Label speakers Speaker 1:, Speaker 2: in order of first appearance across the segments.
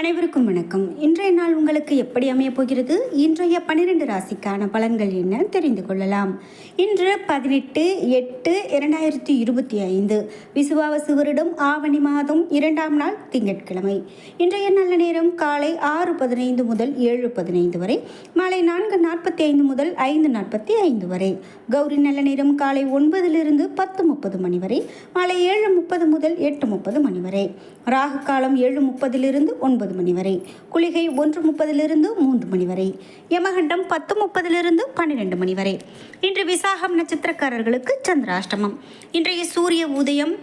Speaker 1: அனைவருக்கும் வணக்கம். இன்றைய நாள் உங்களுக்கு எப்படி அமையப் போகிறது? இன்றைய பன்னிரெண்டு ராசிக்கான பலன்கள் என்ன? தெரிந்து கொள்ளலாம். இன்று பதினெட்டு எட்டு இரண்டாயிரத்தி இருபத்தி ஐந்து. விசுவாவசு வருடம் ஆவணி மாதம் இரண்டாம் நாள் திங்கட்கிழமை. இன்றைய நல்ல நேரம் காலை ஆறு பதினைந்து முதல் ஏழு பதினைந்து வரை மாலை நான்கு நாற்பத்தி ஐந்து முதல் ஐந்து நாற்பத்தி ஐந்து வரை. கௌரி நல்ல நேரம் காலை ஒன்பதிலிருந்து பத்து முப்பது மணி வரை மாலை ஏழு முப்பது முதல் எட்டு முப்பது மணி வரை. ராகு காலம் ஏழு முப்பதிலிருந்து ஒன்பது மணி வரை. குளிகை ஒன்று முப்பதிலிருந்து மூன்று மணி வரை. யமகண்டம் பத்து முப்பதிலிருந்து பன்னிரெண்டு மணி வரை. இன்று விசாகம் நட்சத்திரக்காரர்களுக்கு சந்திராஷ்டமம். இன்றைய சூரிய உதயம்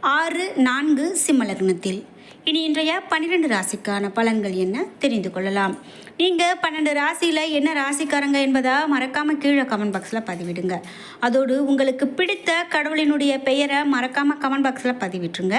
Speaker 1: ஆறு நான்கு சிம்மலக்னத்தில் இனி இன்றைய பன்னிரெண்டு ராசிக்கான பலன்கள் என்ன தெரிந்து கொள்ளலாம். நீங்கள் பன்னெண்டு ராசியில் என்ன ராசிக்காரங்க என்பதை மறக்காமல் கீழே கமெண்ட் பாக்ஸில் பதிவிடுங்க. அதோடு உங்களுக்கு பிடித்த கடவுளினுடைய பெயரை மறக்காமல் கமெண்ட் பாக்ஸில் பதிவிட்டுருங்க.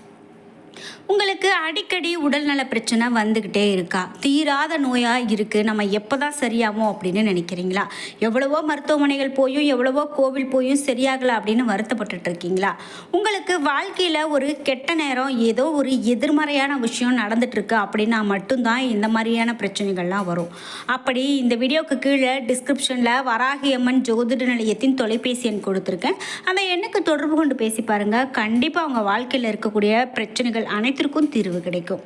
Speaker 1: உங்களுக்கு அடிக்கடி உடல்நல பிரச்சனை வந்துக்கிட்டே இருக்கா? தீராத நோயாக இருக்குது நம்ம எப்போ தான் சரியாகும் அப்படின்னு நினைக்கிறீங்களா? எவ்வளவோ மருத்துவமனைகள் போயும் எவ்வளவோ கோவில் போயும் சரியாகலை அப்படின்னு வருத்தப்பட்டுட்டு இருக்கீங்களா? உங்களுக்கு வாழ்க்கையில் ஒரு கெட்ட நேரம் ஏதோ ஒரு எதிர்மறையான விஷயம் நடந்துட்டுருக்கு அப்படின்னா மட்டும்தான் இந்த மாதிரியான பிரச்சனைகள்லாம் வரும். அப்படி இந்த வீடியோக்கு கீழே டிஸ்கிரிப்ஷனில் வராகி அம்மன் ஜோதிட நிலையத்தின் தொலைபேசி எண் கொடுத்துருக்கேன். அந்த எண்ணுக்கு தொடர்பு கொண்டு பேசி பாருங்கள் கண்டிப்பாக அவங்க வாழ்க்கையில் இருக்கக்கூடிய பிரச்சனைகள் அனைத்திற்கும் தீர்வு கிடைக்கும்.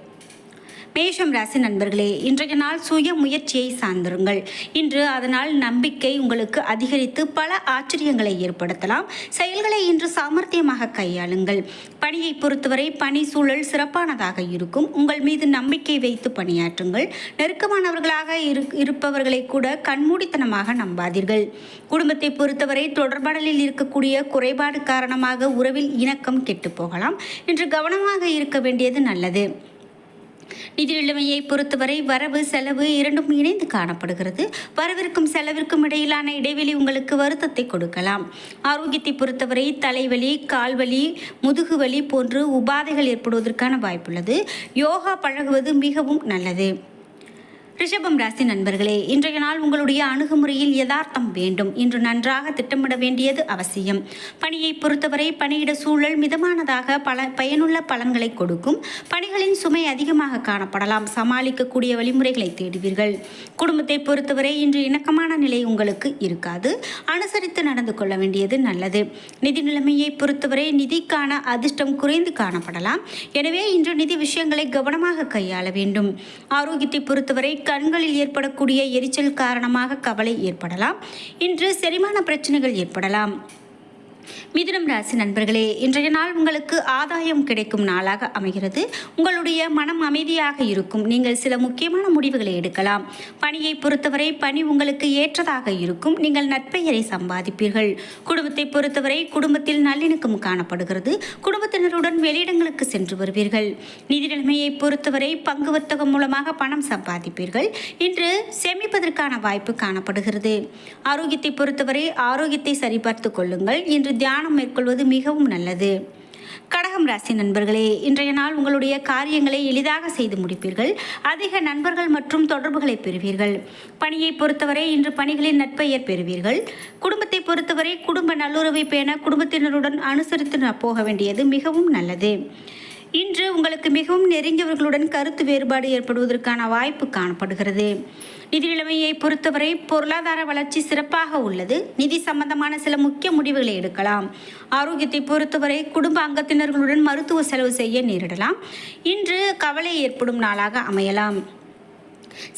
Speaker 1: மேஷம் ராசி நண்பர்களே இன்றைய நாள் சுய முயற்சியை சார்ந்திருங்கள். இன்று அதனால் நம்பிக்கை உங்களுக்கு அதிகரித்து பல ஆச்சரியங்களை ஏற்படுத்தலாம். செயல்களை இன்று சாமர்த்தியமாக கையாளுங்கள். பணியை பொறுத்தவரை பணி சூழல் சிறப்பானதாக இருக்கும். உங்கள் மீது நம்பிக்கை வைத்து பணியாற்றுங்கள். நெருக்கமானவர்களாக இரு இருப்பவர்களை கூட கண்மூடித்தனமாக நம்பாதீர்கள். குடும்பத்தை பொறுத்தவரை தொடர்பாடலில் இருக்கக்கூடிய குறைபாடு காரணமாக உறவில் இணக்கம் கெட்டு போகலாம். இன்று கவனமாக இருக்க வேண்டியது நல்லது. நிதி நிலைமையை பொறுத்தவரை வரவு செலவு இரண்டும் இணைந்து காணப்படுகிறது. வரவிற்கும் செலவிற்கும் இடையிலான இடைவெளி உங்களுக்கு வருத்தத்தை கொடுக்கலாம். ஆரோக்கியத்தை பொறுத்தவரை தலைவலி கால்வலி முதுகுவலி போன்று உபாதைகள் ஏற்படுவதற்கான வாய்ப்புள்ளது. யோகா பழகுவது மிகவும் நல்லது. ரிஷபம் ராசி நண்பர்களே இன்றைய நாள் உங்களுடைய அணுகுமுறையில் யதார்த்தம் வேண்டும். இன்று நன்றாக திட்டமிட வேண்டியது அவசியம். பணியை பொறுத்தவரை பணியிட சூழல் மிதமானதாக பல பயனுள்ள பலன்களை கொடுக்கும். பணிகளின் சுமை அதிகமாக காணப்படலாம். சமாளிக்கக்கூடிய வழிமுறைகளை தேடுவீர்கள். குடும்பத்தை பொறுத்தவரை இன்று இணக்கமான நிலை உங்களுக்கு இருக்காது. அனுசரித்து நடந்து கொள்ள வேண்டியது நல்லது. நிதி நிலைமையை பொறுத்தவரை நிதிக்கான அதிர்ஷ்டம் குறைந்து காணப்படலாம். எனவே இன்று நிதி விஷயங்களை கவனமாக கையாள வேண்டும். ஆரோக்கியத்தை பொறுத்தவரை கண்களில் ஏற்படக்கூடிய எரிச்சல் காரணமாக கவலை ஏற்படலாம். இன்று செரிமான பிரச்சனைகள் ஏற்படலாம். மிதுனம் ராசி நண்பர்களே இன்றைய நாள் உங்களுக்கு ஆதாயம் கிடைக்கும் நாளாக அமைகிறது. உங்களுடைய மனம் அமைதியாக இருக்கும். நீங்கள் சில முக்கியமான முடிவுகளை எடுக்கலாம். பணியை பொறுத்தவரை பணி உங்களுக்கு ஏற்றதாக இருக்கும். நீங்கள் நட்பெயரை சம்பாதிப்பீர்கள். குடும்பத்தை பொறுத்தவரை குடும்பத்தில் நல்லிணக்கம் காணப்படுகிறது. குடும்பத்தினருடன் வெளியிடங்களுக்கு சென்று வருவீர்கள். நிதி நிலைமையை பொறுத்தவரை பங்கு வர்த்தகம் மூலமாக பணம் சம்பாதிப்பீர்கள். இன்று சேமிப்பதற்கான வாய்ப்பு காணப்படுகிறது. ஆரோக்கியத்தை பொறுத்தவரை ஆரோக்கியத்தை சரிபார்த்து கொள்ளுங்கள். இன்று தியானம் மேற்கொள்வது மிகவும் நல்லது. கடகம் ராசி நண்பர்களே இன்றைய நாள் உங்களுடைய காரியங்களை எளிதாக செய்து முடிப்பீர்கள். அதிக நண்பர்கள் மற்றும் தொடர்புகளை பெறுவீர்கள். பணியை பொறுத்தவரை இன்று பணிகளின் நட்பெயர் பெறுவீர்கள். குடும்பத்தை பொறுத்தவரை குடும்ப நல்லுறவை பேண குடும்பத்தினருடன் அனுசரித்து போக வேண்டியது மிகவும் நல்லது. இன்று உங்களுக்கு மிகவும் நெருங்கியவர்களுடன் கருத்து வேறுபாடு ஏற்படுவதற்கான வாய்ப்பு காணப்படுகிறது. நிதி நிலைமையை பொறுத்தவரை பொருளாதார வளர்ச்சி சிறப்பாக உள்ளது. நிதி சம்பந்தமான சில முக்கிய முடிவுகளை எடுக்கலாம். ஆரோக்கியத்தை பொறுத்தவரை குடும்ப அங்கத்தினர்களுடன் மருத்துவ செலவு செய்ய நேரிடலாம். இன்று கவலை ஏற்படும் நாளாக அமையலாம்.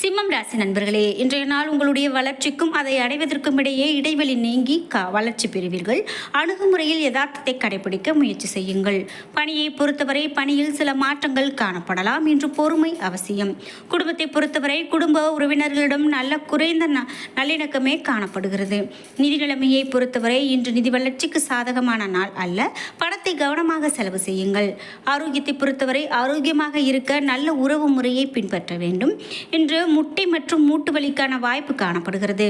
Speaker 1: சிம்மம் ராசி நண்பர்களே இன்றைய நாள் உங்களுடைய வளர்ச்சிக்கும் அதை அடைவதற்கும் இடையே இடைவெளி நீங்கி க வளர்ச்சி பெறுவீர்கள். அணுகுமுறையில் யதார்த்தத்தை கடைபிடிக்க முயற்சி செய்யுங்கள். பணியை பொறுத்தவரை பணியில் சில மாற்றங்கள் காணப்படலாம் இன்று பொறுமை அவசியம். குடும்பத்தை பொறுத்தவரை குடும்ப உறவினர்களிடம் நல்ல குறைந்த ந- நல்லிணக்கமே காணப்படுகிறது. நிதி நிலைமையை பொறுத்தவரை இன்று நிதி வளர்ச்சிக்கு சாதகமான நாள் அல்ல. பணத்தை கவனமாக செலவு செய்யுங்கள். ஆரோக்கியத்தை பொறுத்தவரை ஆரோக்கியமாக இருக்க நல்ல உறவு முறையை பின்பற்ற வேண்டும். இன்று இன்று முட்டை மற்றும் மூட்டு வலிக்கான வாய்ப்பு காணப்படுகிறது.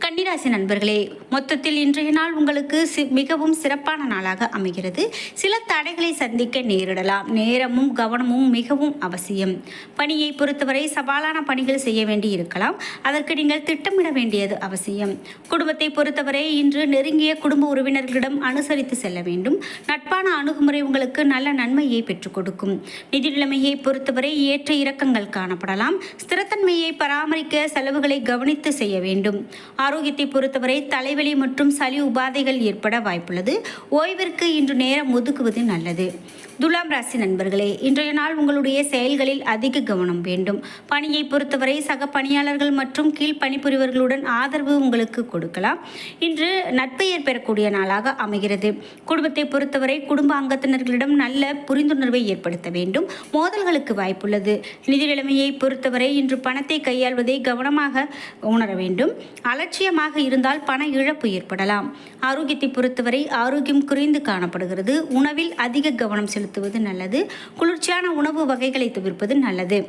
Speaker 1: கன்னிராசி நண்பர்களே மொத்தத்தில் இன்றைய நாள் உங்களுக்கு சி மிகவும் சிறப்பான நாளாக அமைகிறது. சில தடைகளை சந்திக்க நேரிடலாம். நேரமும் கவனமும் மிகவும் அவசியம். பணியை பொறுத்தவரை சவாலான பணிகள் செய்ய வேண்டி இருக்கலாம். அதற்கு நீங்கள் திட்டமிட வேண்டியது அவசியம். குடும்பத்தை பொறுத்தவரை இன்று நெருங்கிய குடும்ப உறவினர்களிடம் அனுசரித்து செல்ல வேண்டும். நட்பான அணுகுமுறை உங்களுக்கு நல்ல நன்மையை பெற்றுக் கொடுக்கும். நிதி நிலைமையை பொறுத்தவரை ஏற்ற இறக்கங்கள் காணப்படலாம். ஸ்திரத்தன்மையை பராமரிக்க செலவுகளை கவனித்து செய்ய வேண்டும். ஆரோக்கியத்தை பொறுத்தவரை தலைவலி மற்றும் சளி உபாதைகள் ஏற்பட வாய்ப்புள்ளது. ஓய்விற்கு இன்று நேரம் ஒதுக்குவது நல்லது. துலாம் ராசி நண்பர்களே இன்றைய நாள் உங்களுடைய செயல்களில் அதிக கவனம் வேண்டும். பணியை பொறுத்தவரை சக பணியாளர்கள் மற்றும் கீழ் பணிபுரிவர்களுடன் ஆதரவு உங்களுக்கு கொடுக்கலாம். இன்று நட்பெயர் பெறக்கூடிய நாளாக அமைகிறது. குடும்பத்தை பொறுத்தவரை குடும்ப அங்கத்தினர்களிடம் நல்ல புரிந்துணர்வை ஏற்படுத்த வேண்டும். மோதல்களுக்கு வாய்ப்புள்ளது. நிதி நிலைமையை பொறுத்தவரை இன்று பணத்தை கையாள்வதை கவனமாக உணர வேண்டும். அலட்சியமாக இருந்தால் பண இழப்பு ஏற்படலாம். ஆரோக்கியத்தை பொறுத்தவரை ஆரோக்கியம் குறைந்து காணப்படுகிறது. உணவில் அதிக கவனம் செலுத்துவது நல்லது. குளிர்ச்சியான உணவு வகைகளை தவிர்ப்பது நல்லது.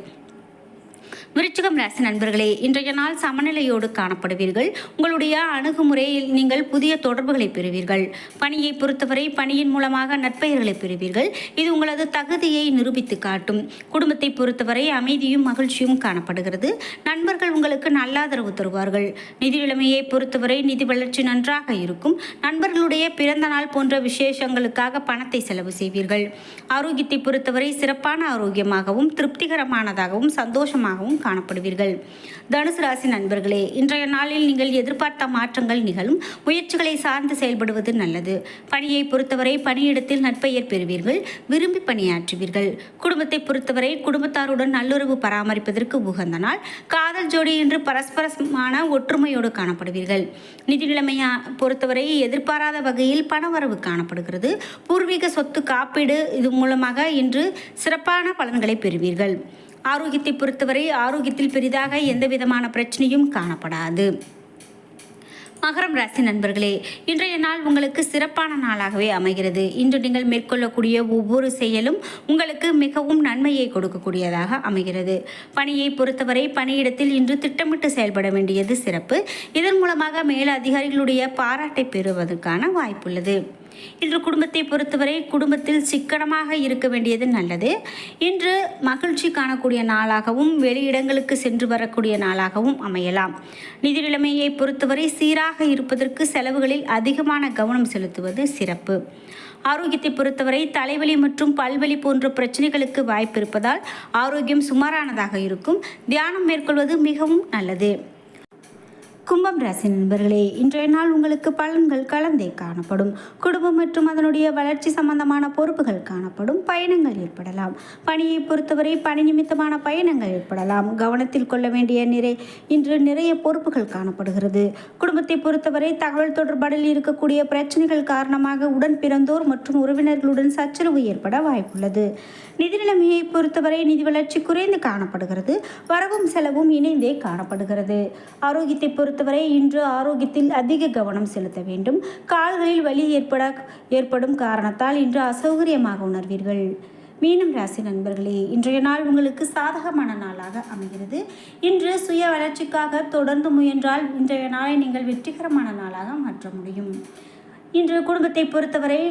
Speaker 1: விருச்சிகம் ராசி நண்பர்களே இன்றைய நாள் சமநிலையோடு காணப்படுவீர்கள். உங்களுடைய அணுகுமுறையில் நீங்கள் புதிய தொடர்புகளை பெறுவீர்கள். பணியை பொறுத்தவரை பணியின் மூலமாக நட்பெயர்களை பெறுவீர்கள். இது உங்களது தகுதியை நிரூபித்து காட்டும். குடும்பத்தை பொறுத்தவரை அமைதியும் மகிழ்ச்சியும் காணப்படுகிறது. நண்பர்கள் உங்களுக்கு நல்லாதரவு தருவார்கள். நிதி நிலைமையை பொறுத்தவரை நிதி வளர்ச்சி நன்றாக இருக்கும். நண்பர்களுடைய பிறந்த நாள் போன்ற விசேஷங்களுக்காக பணத்தை செலவு செய்வீர்கள். ஆரோக்கியத்தை பொறுத்தவரை சிறப்பான ஆரோக்கியமாகவும் திருப்திகரமானதாகவும் சந்தோஷமாகவும் காணப்படுவீர்கள். தனுசு ராசி நண்பர்களே இன்றைய நாளில் நீங்கள் எதிர்பார்த்த மாற்றங்கள் நிகழும். முயற்சிகளை சார்ந்து செயல்படுவது நல்லது. பணியை பொறுத்தவரை பணியிடத்தில் நட்பெயர் பெறுவீர்கள். விரும்பி பணியாற்றுவீர்கள். குடும்பத்தை பொறுத்தவரை குடும்பத்தாருடன் நல்லுறவு பராமரிப்பதற்கு உகந்த நாள். காதல் ஜோடி என்று பரஸ்பரமான ஒற்றுமையோடு காணப்படுவீர்கள். நிதி நிலைமையை பொறுத்தவரை எதிர்பாராத வகையில் பணவரவு காணப்படுகிறது. பூர்வீக சொத்து காப்பீடு இது மூலமாக இன்று சிறப்பான பலன்களை பெறுவீர்கள். ஆரோக்கியத்தை பொறுத்தவரை ஆரோக்கியத்தில் பெரிதாக எந்த விதமான பிரச்சனையும் காணப்படாது. மகரம் ராசி நண்பர்களே இன்றைய நாள் உங்களுக்கு சிறப்பான நாளாகவே அமைகிறது. இன்று நீங்கள் மேற்கொள்ளக்கூடிய ஒவ்வொரு செயலும் உங்களுக்கு மிகவும் நன்மையை கொடுக்கக்கூடியதாக அமைகிறது. பணியை பொறுத்தவரை பணியிடத்தில் இன்று திட்டமிட்டு செயல்பட வேண்டியது சிறப்பு. இதன் மூலமாக மேல அதிகாரிகளுடைய பாராட்டை பெறுவதற்கான வாய்ப்புள்ளது. இன்று குடும்பத்தை பொறுத்தவரை குடும்பத்தில் சிக்கனமாக இருக்க வேண்டியது நல்லது. இன்று மகிழ்ச்சி காணக்கூடிய நாளாகவும் வெளியிடங்களுக்கு சென்று வரக்கூடிய நாளாகவும் அமையலாம். நிதி நிலைமையை பொறுத்தவரை சீராக இருப்பதற்கு செலவுகளில் அதிகமான கவனம் செலுத்துவது சிறப்பு. ஆரோக்கியத்தை பொறுத்தவரை தலைவலி மற்றும் பல்வலி போன்ற பிரச்சனைகளுக்கு வாய்ப்பு இருப்பதால் ஆரோக்கியம் சுமாரானதாக இருக்கும். தியானம் மேற்கொள்வது மிகவும் நல்லது. கும்பம் ராசி நண்பர்களே இன்றைய நாள் உங்களுக்கு பலன்கள் கலந்தே காணப்படும். குடும்பம் மற்றும் அதனுடைய வளர்ச்சி சம்பந்தமான பொறுப்புகள் காணப்படும். பயணங்கள் ஏற்படலாம். பணியை பொறுத்தவரை பணி நிமித்தமான பயணங்கள் ஏற்படலாம். கவனத்தில் கொள்ள வேண்டிய நிறை இன்று நிறைய பொறுப்புகள் காணப்படுகிறது. குடும்பத்தை பொறுத்தவரை தகவல் தொடர்பாடில் இருக்கக்கூடிய பிரச்சனைகள் காரணமாக உடன் பிறந்தோர் மற்றும் உறவினர்களுடன் சச்சரவு ஏற்பட வாய்ப்புள்ளது. நிதி நிலைமையை பொறுத்தவரை நிதி வளர்ச்சி குறைந்து காணப்படுகிறது. வரவும் செலவும் இணைந்தே காணப்படுகிறது. ஆரோக்கியத்தை பொறுத்தவரை இன்று ஆரோக்கியத்தில் அதிக கவனம் செலுத்த வேண்டும். கால்களில் வலி ஏற்பட ஏற்படும் காரணத்தால் இன்று அசௌகரியமாக உணர்வீர்கள். மீனம் ராசி நண்பர்களே இன்றைய நாள் உங்களுக்கு சாதகமான நாளாக அமைகிறது. இன்று சுய வளர்ச்சிக்காக தொடர்ந்து முயன்றால் இன்றைய நாளை நீங்கள் வெற்றிகரமான நாளாக மாற்ற முடியும். இன்று குடும்பத்தை பொறுத்தவரை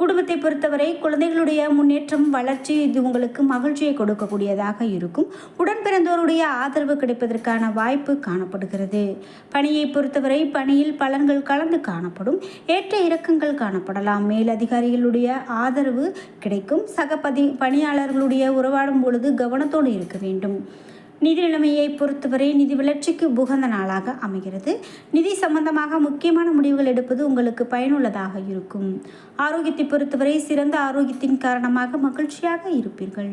Speaker 1: குடும்பத்தை பொறுத்தவரை குழந்தைகளுடைய முன்னேற்றம் வளர்ச்சி இது உங்களுக்கு மகிழ்ச்சியை கொடுக்கக்கூடியதாக இருக்கும். உடன் பிறந்தோருடைய ஆதரவு கிடைப்பதற்கான வாய்ப்பு காணப்படுகிறது. பணியை பொறுத்தவரை பணியில் பலன்கள் கலந்து காணப்படும். ஏற்ற இறக்கங்கள் காணப்படலாம். மேலதிகாரிகளுடைய ஆதரவு கிடைக்கும். சக பதி பணியாளர்களுடைய உறவாடும் பொழுது கவனத்தோடு இருக்க வேண்டும். நிதி நிலைமையை பொறுத்தவரை நிதி வளர்ச்சிக்கு உகந்த நாளாக அமைகிறது. நிதி சம்பந்தமாக முக்கியமான முடிவுகள் எடுப்பது உங்களுக்கு பயனுள்ளதாக இருக்கும். ஆரோக்கியத்தை பொறுத்தவரை சிறந்த ஆரோக்கியத்தின் காரணமாக மகிழ்ச்சியாக இருப்பீர்கள்.